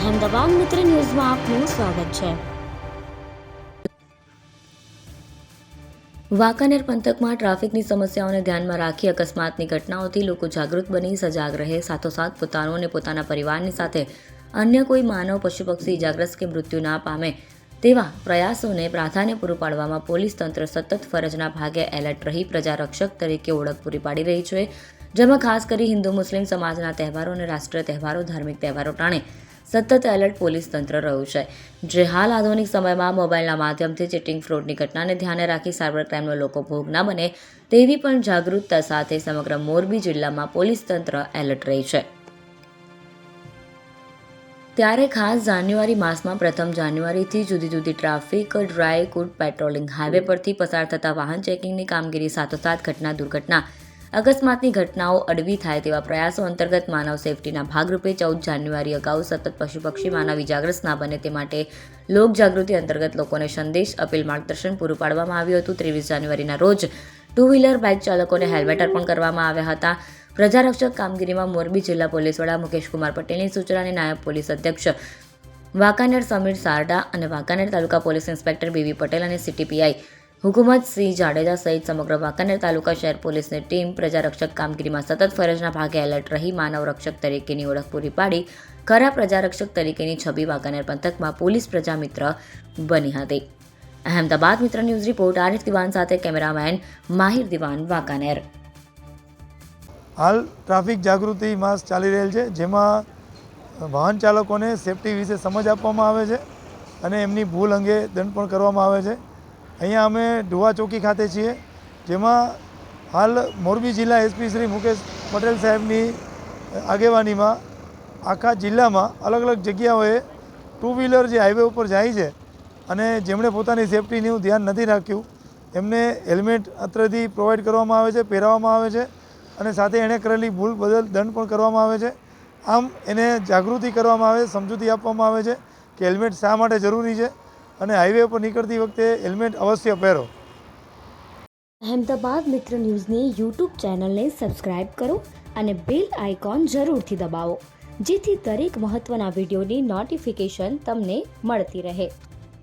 અહેમદાબાદ મિત્ર ન્યૂઝમાં આપનું સ્વાગત છે. વાંકાનેર પંથકમાં ટ્રાફિકની સમસ્યાઓને ધ્યાનમાં રાખી અકસ્માતની ઘટનાઓથી લોકો જાગૃત બની સજાગ રહે. સાથોસાથ પોતાનો અને પોતાના પરિવારની સાથે અન્ય કોઈ માનવ, પશુ, પક્ષી ઇજાગ્રસ્ત કે મૃત્યુ ના પામે તેવા પ્રયાસોને પ્રાધાન્ય પૂરું પાડવામાં પોલીસ તંત્ર સતત ફરજના ભાગે એલર્ટ રહી પ્રજારક્ષક તરીકે ઓળખ પૂરી પાડી રહી છે. જેમાં ખાસ કરી હિન્દુ, મુસ્લિમ સમાજના તહેવારો અને રાષ્ટ્રીય તહેવારો, ધાર્મિક તહેવારો ટાણે સતત એલર્ટ પોલીસ તંત્ર રહ્યું છે. જે હાલ આધુનિક સમયમાં મોબાઈલના માધ્યમથી ચીટિંગ ફ્રોડની ઘટનાને ધ્યાને રાખી સાયબર ક્રાઇમનો લોકો ભોગ ના બને તેવી પણ જાગૃતતા સાથે સમગ્ર મોરબી જિલ્લામાં પોલીસ તંત્ર એલર્ટ રહી છે. ત્યારે ખાસ જાન્યુઆરી માસમાં પ્રથમ જાન્યુઆરીથી જુદી જુદી ટ્રાફિક, ડ્રાય કૂડ પેટ્રોલિંગ હાઈવે પરથી પસાર થતા વાહન ચેકિંગની કામગીરી સાથોસાથ ઘટના દુર્ઘટના અકસ્માતની ઘટનાઓ અડવી થાય તેવા પ્રયાસો અંતર્ગત માનવ સેફટીના ભાગરૂપે ચૌદ જાન્યુઆરી અગાઉ સતત પશુ પક્ષી માનવ ઇજાગ્રસ્ત ના બને તે માટે લોક જાગૃતિ અંતર્ગત લોકોને સંદેશ, અપીલ, માર્ગદર્શન પૂરું પાડવામાં આવ્યું હતું. ત્રેવીસ જાન્યુઆરીના રોજ ટુ વ્હીલર, બાઇક ચાલકોને હેલ્મેટ અર્પણ કરવામાં આવ્યા હતા. પ્રજારક્ષક કામગીરીમાં મોરબી જિલ્લા પોલીસ વડા મુકેશકુમાર પટેલની સૂચનાને નાયબ પોલીસ અધ્યક્ષ વાંકાનેર સમીર સારડા અને Wankaner taluka police inspector BV Patel અને સીટીપીઆઈ હુકુમત સિંહ જાડેજા સહિત સમગ્ર વાંકાનેર તાલુકા શહેર પોલીસની ટીમ પ્રજારક્ષક કામગીરીમાં સતત ફરજના ભાગે એલર્ટ રહી માનવ રક્ષક તરીકેની ઓળખ પૂરી પાડી. ખરા પ્રજારક્ષક તરીકેની છબી વાંકાનેર પંથકમાં પોલીસ પ્રજામિત્ર બની હતી. અહેમદાબાદ મિત્ર ન્યૂઝ રિપોર્ટ, આરિફ દિવાન સાથે કેમેરામેન માહિર દિવાન, વાંકાનેર. હાલ ટ્રાફિક જાગૃતિ માસ ચાલી રહેલ છે, જેમાં વાહન ચાલકોને સેફટી વિશે સમજ આપવામાં આવે છે અને એમની ભૂલ અંગે દંડ પણ કરવામાં આવે છે. અહીંયા અમે ઢુવા ચોકી ખાતે છીએ, જેમાં હાલ મોરબી જિલ્લા એસપી શ્રી મુકેશ પટેલ સાહેબની આગેવાનીમાં આખા જિલ્લામાં અલગ અલગ જગ્યાઓએ ટુ વ્હીલર જે હાઈવે ઉપર જાય છે અને જેમણે પોતાની સેફટીનું ધ્યાન નથી રાખ્યું, એમને હેલ્મેટ અત્રેથી પ્રોવાઈડ કરવામાં આવે છે, પહેરાવવામાં આવે છે અને સાથે એણે કરેલી ભૂલ બદલ દંડ પણ કરવામાં આવે છે. આમ એને જાગૃતિ કરવામાં આવે, સમજૂતી આપવામાં આવે છે કે હેલ્મેટ શા માટે જરૂરી છે અને હાઈવે પર નીકળતી વખતે હેલ્મેટ અવશ્ય પહેરો. અહેમદાબાદ મિત્ર ન્યૂઝની યુટ્યુબ ચેનલને સબસ્ક્રાઇબ કરો અને બેલ આઇકોન જરૂરથી દબાવો, જેથી દરેક મહત્ત્વના વિડીયોની નોટિફિકેશન તમને મળતી રહે.